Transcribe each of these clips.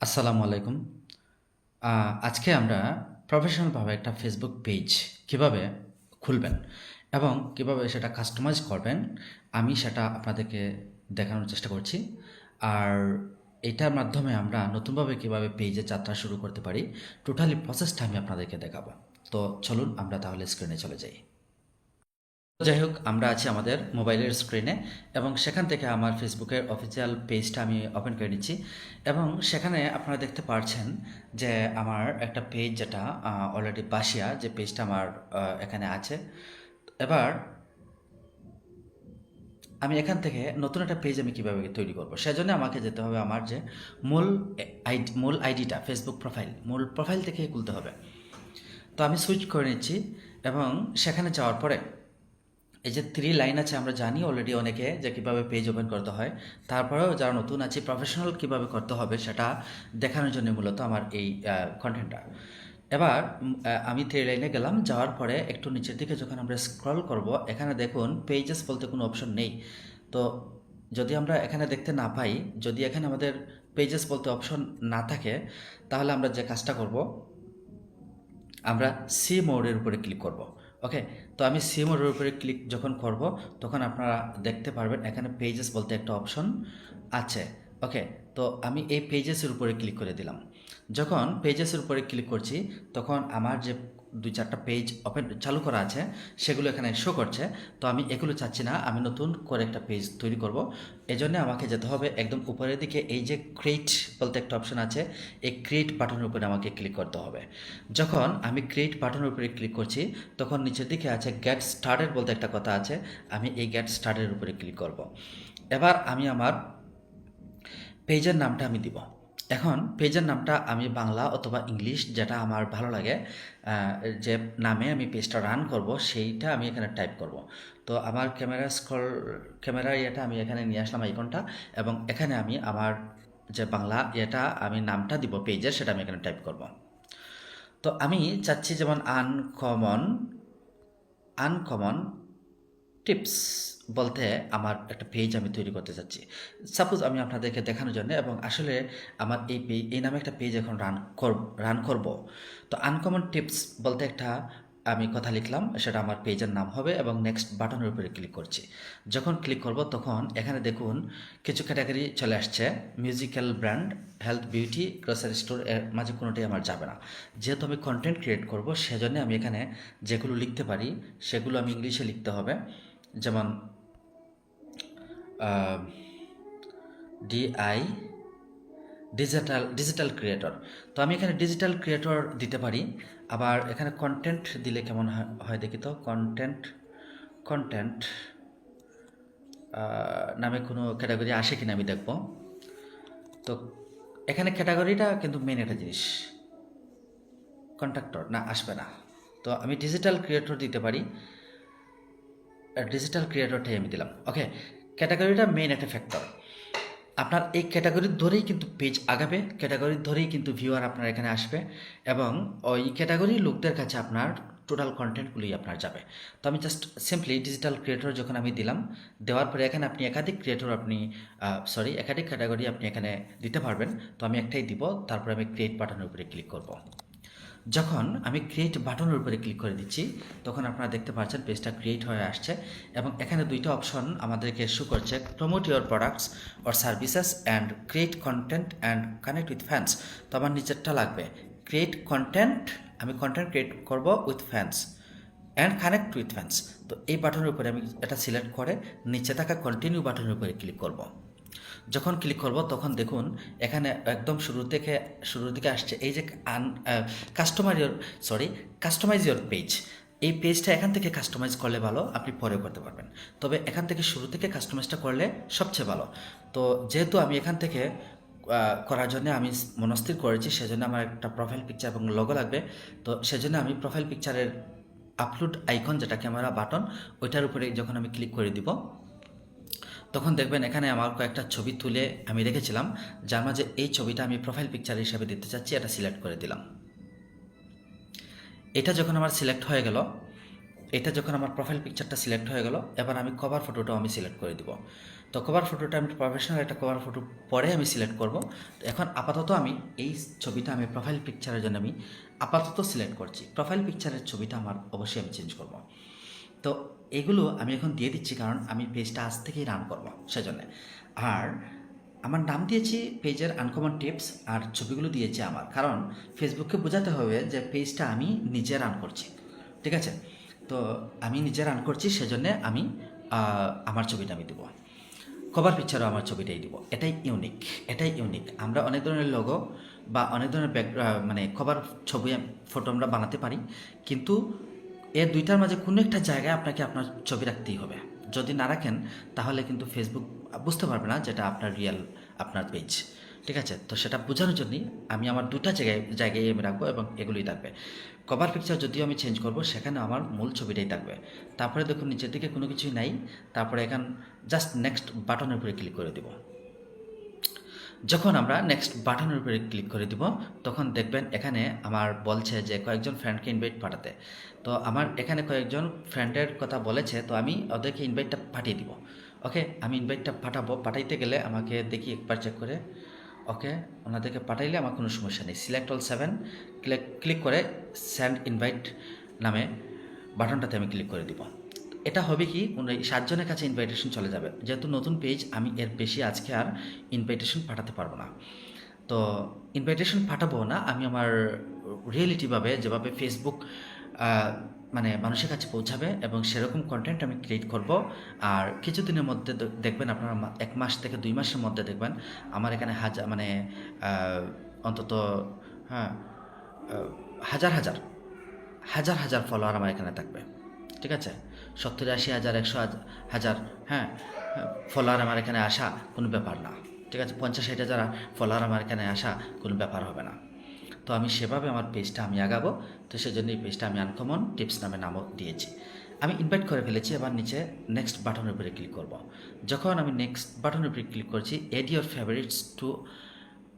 আসসালামু আলাইকুম। আজকে আমরা প্রফেশনালভাবে একটা ফেসবুক পেজ কীভাবে খুলবেন এবং কীভাবে সেটা কাস্টমাইজ করবেন, আমি সেটা আপনাদেরকে দেখানোর চেষ্টা করছি। আর এটার মাধ্যমে আমরা নতুনভাবে কীভাবে পেজে যাত্রা শুরু করতে পারি টোটালি প্রসেসটা আমি আপনাদেরকে দেখাবো। তো চলুন আমরা তাহলে স্ক্রিনে চলে যাই। যাই হোক, আমরা আছি আমাদের মোবাইলের স্ক্রিনে এবং সেখান থেকে আমার ফেসবুকের অফিসিয়াল পেজটা আমি ওপেন করে নিচ্ছি এবং সেখানে আপনারা দেখতে পারছেন যে আমার একটা পেজ যেটা অলরেডি বাসিয়া যে পেজটা আমার এখানে আছে। এবার আমি এখান থেকে নতুন একটা পেজ আমি কীভাবে তৈরি করব? সেজন্য আমাকে যেতে হবে আমার যে মূল আইডি মূল আইডিটা ফেসবুক প্রোফাইল মূল প্রোফাইল থেকে খুলতে হবে। তো আমি সুইচ করে নিচ্ছি এবং সেখানে যাওয়ার পরে এই যে থ্রি লাইন আছে, আমরা জানি অলরেডি অনেকে যে কীভাবে পেজ ওপেন করতে হয়। তারপরেও যারা নতুন আছে প্রফেশনাল কীভাবে করতে হবে সেটা দেখানোর জন্য মূলত আমার এই কন্টেন্টটা এবার আমি থ্রি লাইনে গেলাম, যাওয়ার পরে একটু নিচের দিকে যখন আমরা স্ক্রল করব, এখানে দেখুন পেজেস বলতে কোনো অপশন নেই। তো যদি আমরা এখানে দেখতে না পাই, যদি এখানে আমাদের পেজেস বলতে অপশন না থাকে, তাহলে আমরা যে কাজটা করব, আমরা সি মোডের উপরে ক্লিক করব ওকে তো আমি সিএমওর উপরে ক্লিক যখন করব, তখন আপনারা দেখতে পারবেন এখানে পেজেস বলতে একটা অপশন আছে। ওকে তো আমি এই পেজেসের উপরে ক্লিক করে দিলাম। যখন পেজেসের উপরে ক্লিক করছি, তখন আমার যে দুই চারটা পেজ ওপেন চালু করা আছে, সেগুলো এখানে শো করছে। তো আমি এগুলো চাচ্ছি না, আমি নতুন করে একটা পেজ তৈরি করব। এজন্য আমাকে যেতে হবে একদম উপরের দিকে, এই যে ক্রিয়েট বলতে একটা অপশন আছে, এই ক্রিয়েট বাটনের উপরে আমাকে ক্লিক করতে হবে। যখন আমি ক্রিয়েট বাটনের উপরে ক্লিক করছি, তখন নিচের দিকে আছে গেট স্টার্টেড বলতে একটা কথা আছে, আমি এই গেট স্টার্টের উপরে ক্লিক করব। এবার আমি আমার পেজের নামটা আমি দিব। এখন পেজের নামটা আমি বাংলা অথবা ইংলিশ যেটা আমার ভালো লাগে যে নামে আমি পেজটা রান করব, সেইটা আমি এখানে টাইপ করব। তো আমার ক্যামেরা স্কল ক্যামেরা ইয়েটা আমি এখানে নিয়ে আসলাম আইকনটা এবং এখানে আমি আমার যে বাংলা ইয়েটা আমি নামটা দিব পেজের সেটা আমি এখানে টাইপ করব। তো আমি চাচ্ছি যেমন আনকমন আনকমন টিপস বলতে আমার একটা পেজ আমি তৈরি করতে চাচ্ছি সাপোজ আমি আপনাদেরকে দেখানোর জন্য এবং আসলে আমার এই পেজ এই নামে একটা পেজ এখন রান কর রান করব। তো আনকমন টিপস বলতে একটা আমি কথা লিখলাম, সেটা আমার পেজের নাম হবে এবং নেক্সট বাটনের উপরে ক্লিক করছি। যখন ক্লিক করব তখন এখানে দেখুন কিছু ক্যাটাগরি চলে আসছে musical brand health beauty grocery store এর মাঝে কোনোটাই আমার যাবে না। যেহেতু আমি কন্টেন্ট ক্রিয়েট করব, সেজন্য আমি এখানে যেগুলো লিখতে পারি, সেগুলো আমি ইংলিশে লিখতে হবে। যেমন ডিআই ডিজিটাল ডিজিটাল ক্রিয়েটর তো আমি এখানে ডিজিটাল ক্রিয়েটর দিতে পারি, আবার এখানে কন্টেন্ট দিলে কেমন হয়- দেখি তো কন্টেন্ট কন্টেন্ট নামে কোনো ক্যাটাগরি আসে কিনা আমি দেখব। তো এখানে ক্যাটাগরিটা কিন্তু মেন একটা জিনিস কন্ট্রাক্টর না, আসবে না। তো আমি ডিজিটাল ক্রিয়েটর দিতে পারি ডিজিটাল ক্রিয়েটরটাই আমি দিলাম। ওকে ক্যাটাগরিটা মেইন একটা ফ্যাক্টর আপনার এই ক্যাটাগরির ধরেই কিন্তু পেজ আগাবে ক্যাটাগরির ধরেই কিন্তু ভিউয়ার আপনার এখানে আসবে এবং ওই ক্যাটাগরির লোকদের কাছে আপনার টোটাল কন্টেন্টগুলোই আপনার যাবে। তো আমি জাস্ট সিম্পলি ডিজিটাল ক্রিয়েটর যখন আমি দিলাম, দেওয়ার পরে এখানে আপনি একাধিক ক্রিয়েটর আপনি সরি একাধিক ক্যাটাগরি আপনি এখানে দিতে পারবেন। তো আমি একটাই দিব, তারপরে আমি ক্রিয়েট বাটনের উপরে ক্লিক করব। যখন আমি ক্রিয়েট বাটনের উপরে ক্লিক করে দিচ্ছি, তখন আপনারা দেখতে পাচ্ছেন পেজটা ক্রিয়েট হয়ে আসছে এবং এখানে দুইটা অপশন আমাদেরকে শু করছে promote your products or services and create content and connect with fans তো আমার নিচেরটা লাগবে ক্রিয়েট কন্টেন্ট আমি কন্টেন্ট ক্রিয়েট করব with fans and connect with fans তো এই বাটনের উপরে আমি এটা সিলেক্ট করে, নিচে থাকা কন্টিনিউ বাটনের উপরে ক্লিক করব। যখন ক্লিক করব, তখন দেখুন এখানে একদম শুরু থেকে, শুরুর দিকে আসছে এই যে un customer sorry customize your page এই পেজটা এখান থেকে কাস্টমাইজ করলে ভালো, আপনি পরে করতে পারবেন। তবে এখান থেকে শুরু থেকে কাস্টমাইজটা করলে সবচেয়ে ভালো। তো যেহেতু আমি এখান থেকে করার জন্য আমি মনস্থির করেছি, সেজন্য আমার একটা প্রোফাইল পিকচার এবং লোগো লাগবে। তো সেজন্য আমি প্রোফাইল পিকচারের আপলোড আইকন যেটা ক্যামেরা বাটন ওইটার উপরে যখন আমি ক্লিক করে দিব তখন দেখবেন এখানে আমার কয়েকটা ছবি তুলে আমি রেখেছিলাম, যার মাঝে এই ছবিটা আমি প্রোফাইল পিকচার হিসাবে দিতে চাচ্ছি, এটা সিলেক্ট করে দিলাম। এটা যখন আমার সিলেক্ট হয়ে গেল, এটা যখন আমার প্রোফাইল পিকচারটা সিলেক্ট হয়ে গেল, এবার আমি কভার ফটোটাও আমি সিলেক্ট করে দিব। তো কভার ফটোটা আমি প্রফেশনাল একটা কভার ফটো পরে আমি সিলেক্ট করব। এখন আপাতত আমি এই ছবিটা আমি প্রোফাইল পিকচারের জন্য আমি আপাতত সিলেক্ট করছি। প্রোফাইল পিকচারের ছবিটা আমার অবশ্যই আমি চেঞ্জ করব। তো এগুলো আমি এখন দিয়ে দিচ্ছি কারণ আমি পেজটা আজ থেকেই রান করব, সেজন্য। আর আমার নাম দিয়েছি পেজের আনকমন টিপস আর ছবিগুলো দিয়েছি আমার, কারণ ফেসবুককে বোঝাতে হবে যে পেজটা আমি নিজে রান করছি, ঠিক আছে? তো আমি নিজে রান করছি, সেজন্য আমি আমার ছবিটা আমি দেবো। কভার পিকচারও আমার ছবিটাই দিব। এটাই ইউনিক এটাই ইউনিক আমরা অনেক ধরনের লোগো বা অনেক ধরনের ব্যাক মানে কভার ছবি ফটো আমরা বানাতে পারি, কিন্তু এর দুইটার মাঝে কোনো একটা জায়গায় আপনাকে আপনার ছবি রাখতেই হবে। যদি না রাখেন, তাহলে কিন্তু ফেসবুক বুঝতে পারবে না যেটা আপনার রিয়েল আপনার পেজ ঠিক আছে? তো সেটা বোঝানোর জন্যই আমি আমার দুটা জায়গায় জায়গায় আমি রাখব এবং এগুলোই থাকবে। কভার পিকচার যদিও আমি চেঞ্জ করব, সেখানে আমার মূল ছবিটাই থাকবে। তারপরে দেখুন, নিচের দিকে কোনো কিছুই নাই। তারপরে এখান জাস্ট নেক্সট বাটনের উপরে ক্লিক করে দেব। যখন আমরা নেক্সট বাটনের উপরে ক্লিক করে দিব, তখন দেখবেন এখানে আমার বলছে যে কয়েকজন ফ্রেন্ডকে ইনভাইট পাঠাতে। তো আমার এখানে কয়েকজন ফ্রেন্ডের কথা বলেছে, তো আমি ওদেরকে ইনভাইটটা পাঠিয়ে দিব। ওকে আমি ইনভাইটটা পাঠাবো। পাঠাইতে গেলে আমাকে দেখি একবার চেক করে। ওকে ওনাদেরকে পাঠাইলে আমার কোনো সমস্যা নেই। Select all seven click click করে স্যান্ড ইনভাইট নামে বাটনটাতে আমি ক্লিক করে দিব। এটা হবে কি সাতজনের কাছে ইনভাইটেশন চলে যাবে। যেহেতু নতুন পেজ আমি এর বেশি আজকে আর ইনভাইটেশন পাঠাতে পারব না। তো ইনভাইটেশন পাঠাবো না, আমি আমার রিয়েলিটিভাবে যেভাবে ফেসবুক মানে মানুষের কাছে পৌঁছাবে এবং সেরকম কন্টেন্ট আমি ক্রিয়েট করব। আর কিছুদিনের মধ্যে দেখবেন আপনারা এক মাস থেকে দুই মাসের মধ্যে দেখবেন, আমার এখানে হাজার মানে অন্তত হ্যাঁ হাজার হাজার হাজার হাজার ফলোয়ার আমার এখানে থাকবে। ঠিক আছে? সত্তর আশি হাজার একশো হাজার- হ্যাঁ ফলোয়ার আমার এখানে আসা কোনো ব্যাপার না। ঠিক আছে, পঞ্চাশ ষাট হাজার ফলোয়ার আমার এখানে আসা কোনো ব্যাপার হবে না। তো আমি সেভাবে আমার পেজটা আমি আগাবো। তো সেজন্য এই পেজটা আমি আনকমন টিপস নামে নামও দিয়েছি। আমি ইনভাইট করে ফেলেছি, এবার নিচে নেক্সট বাটনের উপরে ক্লিক করব। যখন আমি নেক্সট বাটনের উপরে ক্লিক করছি add your favourites to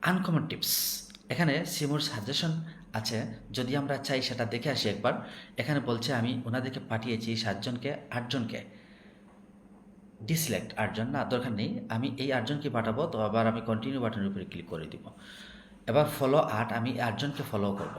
uncommon tips এখানে সিমোর সাজেশন আছে, যদি আমরা চাই সেটা দেখে আসি একবার। এখানে বলছে, আমি ওনাদেরকে পাঠিয়েছি সাতজনকে, আটজনকে। ডিসলেক্ট আটজন, না, দরকার নেই। আমি এই আটজনকে পাঠাবো, তো আবার আমি কন্টিনিউ বাটনের উপরে ক্লিক করে দিব। এবার ফলো আট, আমি আটজনকে ফলো করব।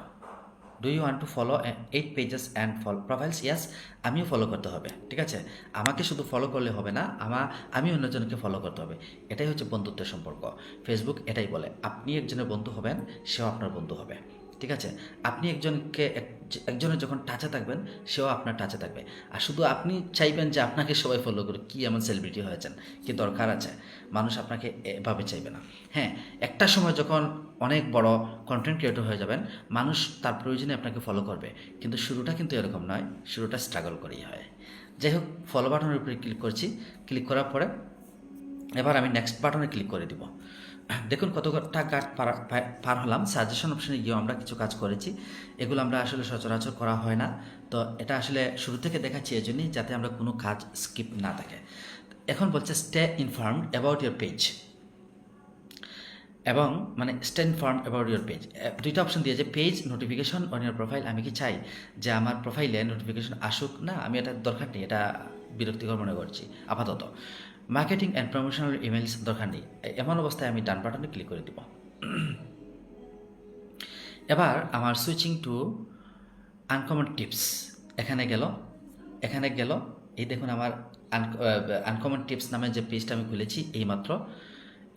Do you want to follow eight pages and follow profiles yes আমিও ফলো করতে হবে, ঠিক আছে? আমাকে শুধু ফলো করলে হবে না, আমা, আমি অন্যজনকে ফলো করতে হবে। এটাই হচ্ছে বন্ধুত্বের সম্পর্ক। ফেসবুক এটাই বলে, আপনি একজনের বন্ধু হবেন, সেও আপনার বন্ধু হবে। ঠিক আছে? আপনি একজনকে এক- একজনের যখন টাচে থাকবেন, সেও আপনার টাচে থাকবে। আর শুধু আপনি চাইবেন যে আপনাকে সবাই ফলো করে কী এমন সেলিব্রিটি হয়েছেন, কি দরকার আছে? মানুষ আপনাকে এভাবে চাইবে না। হ্যাঁ একটা সময় যখন অনেক বড় কন্টেন্ট ক্রিয়েটর হয়ে যাবেন, মানুষ তার প্রয়োজনে আপনাকে ফলো করবে। কিন্তু শুরুটা কিন্তু এরকম নয়, শুরুটা স্ট্রাগল করেই হয়। যাই হোক ফলো বাটনের উপরে ক্লিক করছি। ক্লিক করার পরে, এবার আমি নেক্সট বাটনে ক্লিক করে দিব। দেখুন কতটা গাট পার হলাম। সাজেশন অপশনে গিয়েও আমরা কিছু কাজ করেছি। এগুলো আমরা আসলে সচরাচর করা হয় না। তো এটা আসলে শুরু থেকে দেখাচ্ছি এই জন্যই যাতে আমরা কোনো কাজ স্কিপ না থাকে। এখন বলছে stay informed about your page এবং মানে stay inform about your page দুইটা অপশন দিয়েছে page notification on your profile আমি কি চাই যে আমার প্রোফাইলে নোটিফিকেশন আসুক? না, আমি এটা দরকার নেই, এটা বিরক্তিকর মনে করছি, আপাতত। মার্কেটিং অ্যান্ড প্রমোশনাল ইমেলস দরকার নেই। এমন অবস্থায় আমি ডান বাটনে ক্লিক করে দিব। এবার আমার সুইচিং টু আনকমন টিপস এখানে গেল এখানে গেল। এই দেখুন আমার আনকমন টিপস নামে যে পেজটা আমি খুলেছি, এইমাত্র।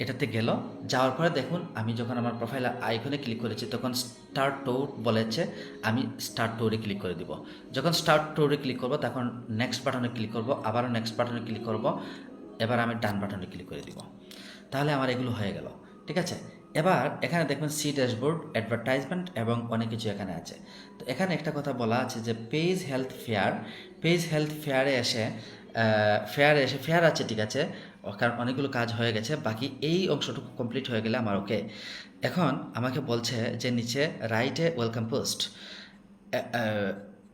এটাতে গেল। যাওয়ার পরে দেখুন, আমি যখন আমার প্রোফাইল আইকনে ক্লিক করেছি, তখন স্টার্ট ট্যুর বলেছে, আমি স্টার্ট ট্যুরে ক্লিক করে দিব। যখন স্টার্ট ট্যুরে ক্লিক করব, তখন নেক্সট বাটনে ক্লিক করব, আবারও নেক্সট বাটনে ক্লিক করব। এবার আমি ডান বাটনে ক্লিক করে দিব। তাহলে আমার এগুলো হয়ে গেল, ঠিক আছে? এবার এখানে দেখবেন সি ড্যাশবোর্ড অ্যাডভার্টাইজমেন্ট এবং অনেক কিছু এখানে আছে। তো এখানে একটা কথা বলা আছে যে page health fair page health ফেয়ারে এসে ফেয়ারে এসে ফেয়ার আছে, ঠিক আছে? কারণ অনেকগুলো কাজ হয়ে গেছে, বাকি এই অংশটুকু কমপ্লিট হয়ে গেলে আমার ওকে এখন আমাকে বলছে যে নিচে রাইটে ওয়েলকাম পোস্ট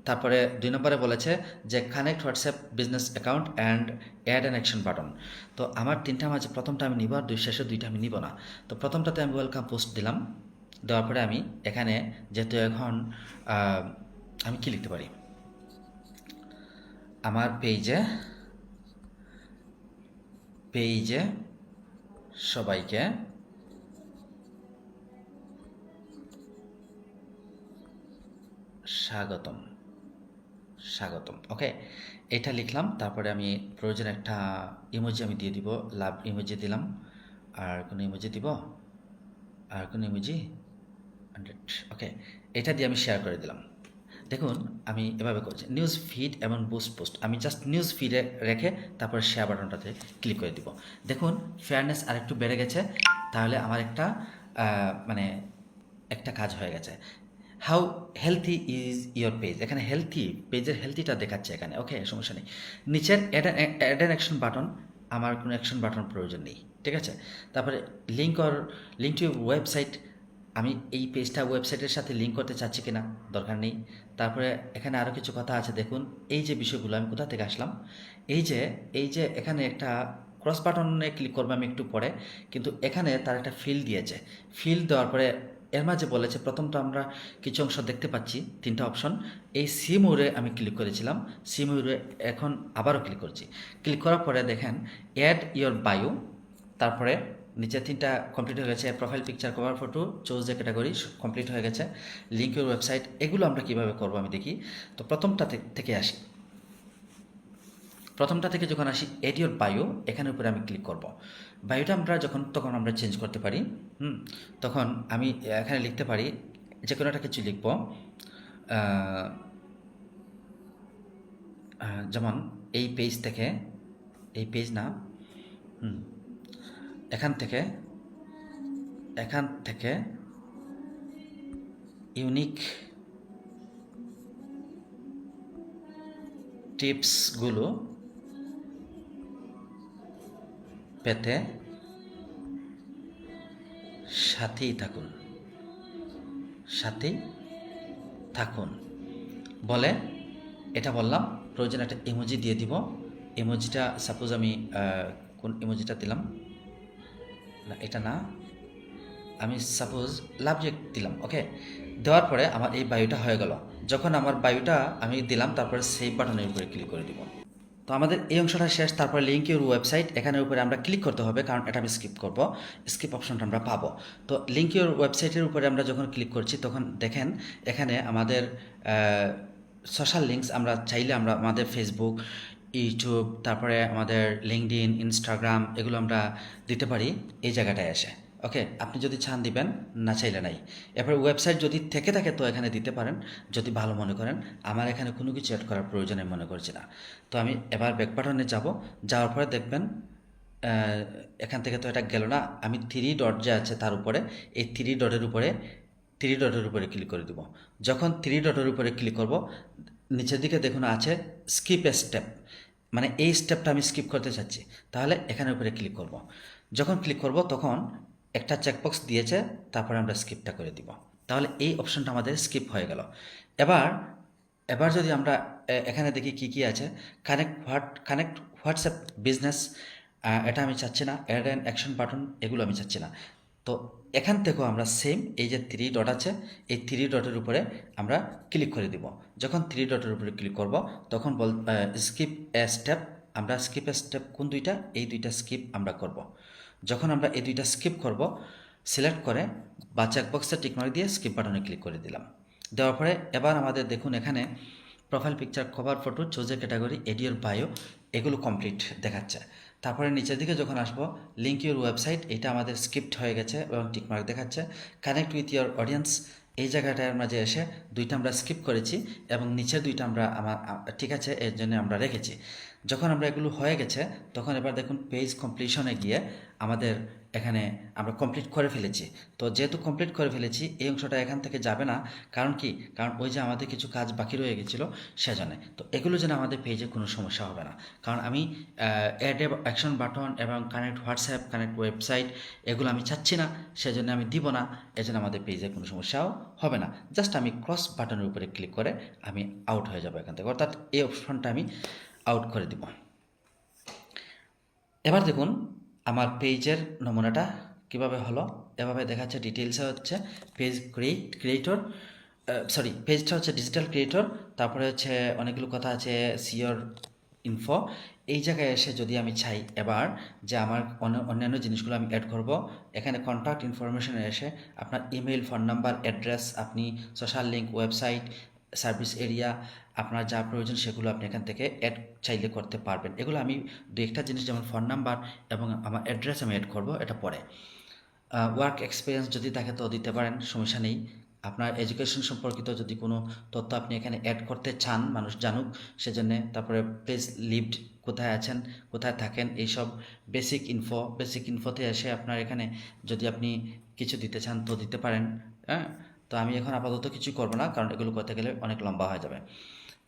তারপরে দুই নম্বরে বলেছে যে connect WhatsApp business account and add an action button তো আমার তিনটা মাঝে প্রথমটা আমি নিব আর দুই শেষে দুইটা আমি নিব না। তো প্রথমটাতে আমি ওয়েলকাম পোস্ট দিলাম। দেওয়ার পরে আমি এখানে যেহেতু এখন আমি কি লিখতে পারি? আমার পেজে পেজে সবাইকে স্বাগতম। স্বাগতম ওকে এটা লিখলাম, তারপরে আমি প্রয়োজন একটা ইমোজি আমি দিয়ে দিব লাভ ইমোজি দিলাম, আর কোনো ইমোজি দিব? আর কোনো ইমোজি হান্ড্রেড ওকে এটা দিয়ে আমি শেয়ার করে দিলাম। দেখুন, আমি এভাবে করছি নিউজ ফিড এবং বুস্ট পোস্ট আমি জাস্ট নিউজ ফিডে রেখে তারপরে শেয়ার বাটনটাতে ক্লিক করে দিব। দেখুন ফেয়ারনেস আরেকটু বেড়ে গেছে, তাহলে আমার একটা মানে একটা কাজ হয়ে গেছে। How healthy is your page এখানে হেলথি পেজের হেলথিটা দেখাচ্ছে এখানে। ওকে সমস্যা নেই। নিচের অ্যাড অ্যাড অ্যাকশন বাটন আমার কোনো অ্যাকশন বাটন প্রয়োজন নেই। ঠিক আছে? তারপরে link or link to website আমি এই পেজটা ওয়েবসাইটের সাথে লিঙ্ক করতে চাচ্ছি কিনা? দরকার নেই। তারপরে এখানে আরও কিছু কথা আছে, দেখুন। এই যে বিষয়গুলো, আমি কোথা থেকে আসলাম? এই যে এই যে এখানে একটা ক্রস বাটনে ক্লিক করব আমি একটু পরে, কিন্তু এখানে তার একটা ফিল দিয়েছে। ফিল দেওয়ার পরে এর মাঝে বলেছে প্রথম তো আমরা কিছু অংশ দেখতে পাচ্ছি, তিনটা অপশন। এই সি মোড়ে আমি ক্লিক করেছিলাম সি মোড়ে এখন আবারও ক্লিক করছি। ক্লিক করার পরে দেখেন অ্যাড ইয়োর বায়ু তারপরে নিচে তিনটা কমপ্লিট হয়ে গেছে profile picture cover photo choose যে ক্যাটাগরি কমপ্লিট হয়ে গেছে। লিঙ্কের ওয়েবসাইট এগুলো আমরা কীভাবে করব আমি দেখি। তো প্রথমটা থেকে আসি। প্রথমটা থেকে যখন আসি এডিওর বায়ো এখানের উপরে আমি ক্লিক করব। বায়োটা আমরা যখন, তখন আমরা চেঞ্জ করতে পারি, হুম? তখন আমি এখানে লিখতে পারি যে কোনো একটা কিছু লিখব। যেমন এই পেজ থেকে, এই পেজ না এখান থেকে এখান থেকে ইউনিক টিপসগুলো পেতে সাথেই থাকুন। সাথেই থাকুন। বলে, এটা বললাম, প্রয়োজন একটা ইমোজি দিয়ে দিব। ইমোজিটা সাপোজ আমি কোন ইমোজিটা দিলাম? না, এটা না। আমি সাপোজ লাভজেক্ট দিলাম ওকে দেওয়ার পরে আমার এই বায়ুটা হয়ে গেল। যখন আমার বায়ুটা আমি দিলাম, তারপরে সেভ বাটনের উপরে ক্লিক করে দিব। তো আমাদের এই অংশটা শেষ, তারপরে লিঙ্ক ইউর ওয়েবসাইট এখানের উপরে আমরা ক্লিক করতে হবে, কারণ এটা আমি স্কিপ করব। স্কিপ অপশনটা আমরা পাবো। তো লিঙ্ক ইউর ওয়েবসাইটের উপরে আমরা যখন ক্লিক করছি, তখন দেখেন এখানে আমাদের সোশ্যাল লিঙ্কস আমরা চাইলে আমরা আমাদের ফেসবুক ইউটিউব তারপরে আমাদের লিঙ্কডিন ইনস্টাগ্রাম এগুলো আমরা দিতে পারি। এই জায়গাটায় এসে। ওকে আপনি যদি চান দিবেন, না চাইলে নাই। এরপর ওয়েবসাইট যদি থেকে থাকে, তো এখানে দিতে পারেন। যদি ভালো মনে করেন, আমার এখানে কোনো কিছু অ্যাড করার প্রয়োজন আমি মনে করছি না। তো আমি এবার ব্যাক বাটনে যাব। যাওয়ার পরে দেখবেন এখান থেকে তো এটা গেল না। আমি থ্রি ডট যে আছে তার উপরে, এই থ্রি ডটের উপরে থ্রি ডটের উপরে ক্লিক করে দিব। যখন থ্রি ডটের উপরে ক্লিক করব, নিচের দিকে দেখুন আছে স্কিপ এ স্টেপ মানে এই স্টেপটা আমি স্কিপ করতে চাচ্ছি। তাহলে এখানের উপরে ক্লিক করব। যখন ক্লিক করব, তখন একটা চেকবক্স দিয়েছে, তারপরে আমরা স্কিপটা করে দিব। তাহলে এই অপশনটা আমাদের স্কিপ হয়ে গেল। এবার এবার যদি আমরা এখানে দেখি কি কি আছে। Connect what connect WhatsApp business এটা আমি চাচ্ছি না। অ্যাড অ্যান্ড অ্যাকশন বাটন এগুলো আমি চাচ্ছি না। তো এখান থেকেও আমরা সেম এই যে থ্রি ডট আছে, এই থ্রি ডটের উপরে আমরা ক্লিক করে দিব। যখন থ্রি ডটের উপরে ক্লিক করব, তখন বল স্কিপ এ স্টেপ আমরা স্কিপ স্টেপ কোন দুইটা? এই দুইটা স্কিপ আমরা করব। যখন আমরা এই দুইটা স্কিপ করব সিলেক্ট করে বা চেকবক্সে টিকমার্ক দিয়ে স্কিপ বাটনে ক্লিক করে দিলাম। দেওয়ার পরে এবার আমাদের দেখুন এখানে প্রোফাইল পিকচার কভার ফটো চোজে ক্যাটাগরি এডিওর বায়ো এগুলো কমপ্লিট দেখাচ্ছে। তারপরে নিচের দিকে যখন আসব লিঙ্ক ইউর ওয়েবসাইট এটা আমাদের স্ক্রিপ্ট হয়ে গেছে এবং টিকমার্ক দেখাচ্ছে। কানেক্ট উইথ ইয়োর অডিয়েন্স এই জায়গাটার মাঝে এসে দুইটা আমরা স্কিপ করেছি এবং নিচের দুইটা আমরা আমার ঠিক আছে, এর জন্য আমরা রেখেছি। যখন আমরা এগুলো হয়ে গেছে, তখন এবার দেখুন পেজ কমপ্লিশনে গিয়ে আমাদের এখানে আমরা কমপ্লিট করে ফেলেছি। তো যেহেতু কমপ্লিট করে ফেলেছি, এই অংশটা এখান থেকে যাবে না। কারণ কি? কারণ ওই যে আমাদের কিছু কাজ বাকি রয়ে গেছিল সেজন্য। তো এগুলো যেন আমাদের পেজে কোনো সমস্যা হবে না। কারণ আমি অ্যাড অ্যাকশন বাটন এবং কানেক্ট হোয়াটসঅ্যাপ কানেক্ট ওয়েবসাইট এগুলো আমি চাচ্ছি না, সেজন্য আমি দিব না। এজন্য আমাদের পেজে কোনো সমস্যাও হবে না। জাস্ট আমি ক্রস বাটনের উপরে ক্লিক করে আমি আউট হয়ে যাব এখান থেকে। অর্থাৎ এই অপশনটা আমি আউট করে দিব। এবার দেখুন আমার পেজের নমুনাটা কীভাবে হলো। এভাবে দেখাচ্ছে ডিটেলসে হচ্ছে পেজ ক্রিয়েট ক্রিয়েটর সরি পেজটা হচ্ছে ডিজিটাল ক্রিয়েটর তারপরে হচ্ছে অনেকগুলো কথা আছে সিওর ইনফো এই জায়গায় এসে যদি আমি চাই এবার যে আমার অন্য- অন্যান্য জিনিসগুলো আমি অ্যাড করব, এখানে কন্ট্যাক্ট ইনফরমেশনে এসে আপনার ইমেল ফোন নাম্বার অ্যাড্রেস আপনি social link website service area, আপনার যা প্রয়োজন সেগুলো আপনি এখান থেকে অ্যাড চাইলে করতে পারবেন। এগুলো আমি দু একটা জিনিস যেমন ফোন নাম্বার এবং আমার অ্যাড্রেস আমি অ্যাড করব, এটা পরে। ওয়ার্ক এক্সপিরিয়েন্স যদি থাকে তো দিতে পারেন, সমস্যা নেই। আপনার এডুকেশন সম্পর্কিত যদি কোনো তথ্য আপনি এখানে অ্যাড করতে চান, মানুষ জানুক, সেজন্য তারপরে প্লেস লিভড কোথায় আছেন, কোথায় থাকেন, এইসব বেসিক ইনফো বেসিক ইনফোতে এসে আপনার এখানে যদি আপনি কিছু দিতে চান তো দিতে পারেন হ্যাঁ? তো আমি এখন আপাতত কিছু করব না, কারণ এগুলো করতে গেলে অনেক লম্বা হয়ে যাবে।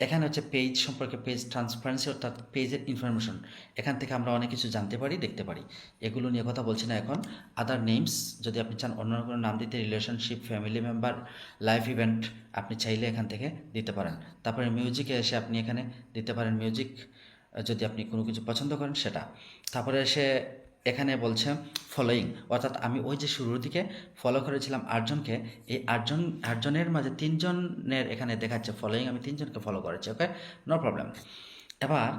এখানে হচ্ছে পেজ সম্পর্কে পেজ ট্রান্সপারেন্সি অর্থাৎ পেজের ইনফরমেশন এখান থেকে আমরা অনেক কিছু জানতে পারি, দেখতে পারি। এগুলো নিয়ে কথা বলছি না এখন। আদার নেমস যদি আপনি চান অন্য কোনো নাম দিতে relationship family member life event আপনি চাইলে এখান থেকে দিতে পারেন। তারপরে মিউজিকে এসে আপনি এখানে দিতে পারেন মিউজিক যদি আপনি কোনো কিছু পছন্দ করেন সেটা। তারপরে এসে এখানে বলছে ফলোয়িং অর্থাৎ আমি ওই যে শুরুর দিকে ফলো করেছিলাম আটজনকে, এই আটজন, আটজনের মাঝে তিনজনের এখানে দেখাচ্ছে ফলোয়িং আমি তিনজনকে ফলো করেছি ওকে নো প্রবলেম এবার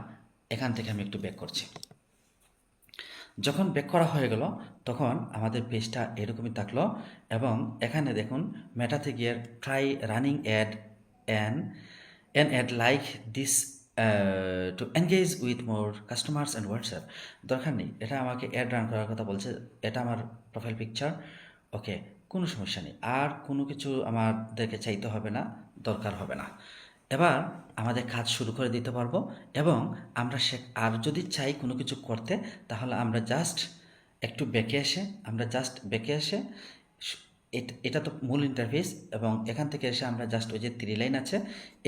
এখান থেকে আমি একটু ব্যাক করছি। যখন ব্যাক করা হয়ে গেল, তখন আমাদের পেজটা এরকমই থাকল এবং এখানে দেখুন মেটাতে গিয়ে try running ad an an ad like this to engage with more customers and WhatsApp দরকার নেই। এটা আমাকে অ্যাড রান করার কথা বলছে, এটা আমার প্রোফাইল পিকচার ওকে কোনো সমস্যা নেই। আর কোনো কিছু আমাদেরকে চাইতে হবে না, দরকার হবে না। এবার আমাদের কাজ শুরু করে দিতে পারব এবং আমরা সে, আর যদি চাই কোনো কিছু করতে, তাহলে আমরা জাস্ট একটু বেঁকে এসে, আমরা জাস্ট বেঁকে এসে এটা তো মূল ইন্টারফেস এবং এখান থেকে এসে আমরা জাস্ট ওই যে থ্রি লাইন আছে,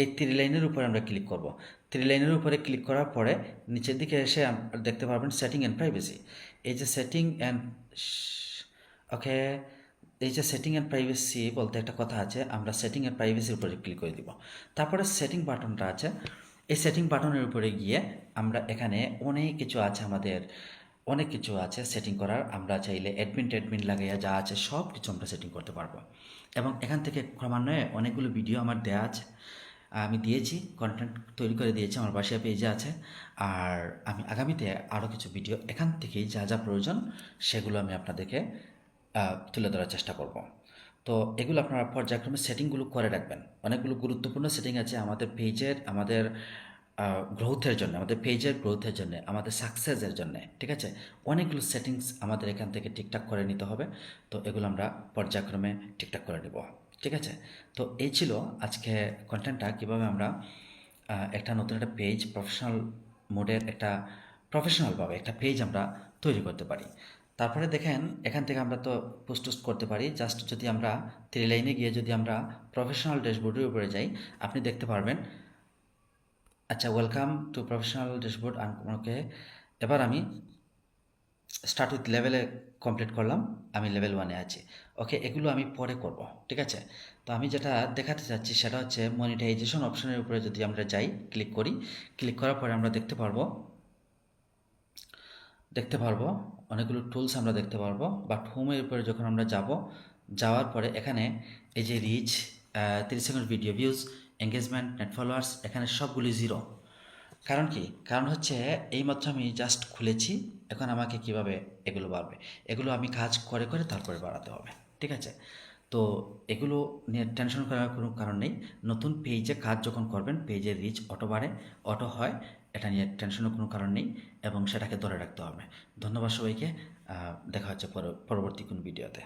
এই থ্রি লাইনের উপরে আমরা ক্লিক করব। থ্রি লাইনের উপরে ক্লিক করার পরে নিচের দিকে এসে দেখতে পারবেন সেটিং অ্যান্ড প্রাইভেসি এই যে সেটিং অ্যান্ড ওকে এই যে সেটিং অ্যান্ড প্রাইভেসি বলতে একটা কথা আছে, আমরা সেটিং অ্যান্ড প্রাইভেসির উপরে ক্লিক করে দিব। তারপরে সেটিং বাটনটা আছে। এই সেটিং বাটনের উপরে গিয়ে আমরা এখানে অনেক কিছু আছে আমাদের, অনেক কিছু আছে সেটিং করার। আমরা চাইলে অ্যাডমিন ট্যাডমিন লাগাইয়া যা আছে সব কিছু আমরা সেটিং করতে পারব। এবং এখান থেকে ক্রমান্বয়ে অনেকগুলো ভিডিও আমার দেওয়া আছে। আমি দিয়েছি কন্টেন্ট তৈরি করে দিয়েছি, আমার বাসিয়া পেজে আছে। আর আমি আগামীতে আরও কিছু ভিডিও এখান থেকেই যা যা প্রয়োজন, সেগুলো আমি আপনাদেরকে তুলে ধরার চেষ্টা করব। তো এগুলো আপনারা পর্যায়ক্রমে সেটিংগুলো করে রাখবেন। অনেকগুলো গুরুত্বপূর্ণ সেটিং আছে আমাদের পেজের আমাদের গ্রোথের জন্য, আমাদের পেজের গ্রোথের জন্য, আমাদের সাকসেসের জন্য, ঠিক আছে? অনেকগুলো সেটিংস আমাদের এখান থেকে ঠিকঠাক করে নিতে হবে। তো এগুলো আমরা পর্যায়ক্রমে ঠিকঠাক করে নেব। ঠিক আছে? তো এই ছিল আজকে কন্টেন্টটা কীভাবে আমরা একটা নতুন একটা পেজ প্রফেশনাল মোডের একটা প্রফেশনালভাবে একটা পেজ আমরা তৈরি করতে পারি। তারপরে দেখেন, এখান থেকে আমরা তো পোস্ট টোস্ট করতে পারি। জাস্ট যদি আমরা থ্রি লাইনে গিয়ে যদি আমরা প্রফেশনাল ড্যাশবোর্ডের উপরে যাই, আপনি দেখতে পারবেন আচ্ছা welcome to professional dashboard okay, এবার আমি স্টার্ট উইথ লেভেলে কমপ্লিট করলাম। আমি লেভেল ওয়ানে আছি। ওকে এগুলো আমি পরে করব, ঠিক আছে? তো আমি যেটা দেখাতে চাচ্ছি সেটা হচ্ছে মনিটাইজেশন অপশনের উপরে যদি আমরা যাই ক্লিক করি ক্লিক করার পরে আমরা দেখতে পারব দেখতে পারব, অনেকগুলো টুলস আমরা দেখতে পারব বাট হোমের উপরে যখন আমরা যাব, যাওয়ার পরে এখানে এই যে রিচ তিরিশ second video views engagement net followers এখানে সবগুলি জিরো কারণ কি? কারণ হচ্ছে এইমাত্র আমি জাস্ট খুলেছি, এখন আমাকে কীভাবে এগুলো বাড়বে? এগুলো আমি কাজ করে করে তারপরে বাড়াতে হবে। ঠিক আছে? তো এগুলো নিয়ে টেনশন করার কোনো কারণ নেই। নতুন পেজে কাজ যখন করবেন পেজের রিচ অটো বাড়ে অটো হয়, এটা নিয়ে টেনশনের কোনো কারণ নেই এবং সেটাকে ধরে রাখতে হবে। ধন্যবাদ সবাইকে দেখা হচ্ছে পর- পরবর্তী কোন ভিডিওতে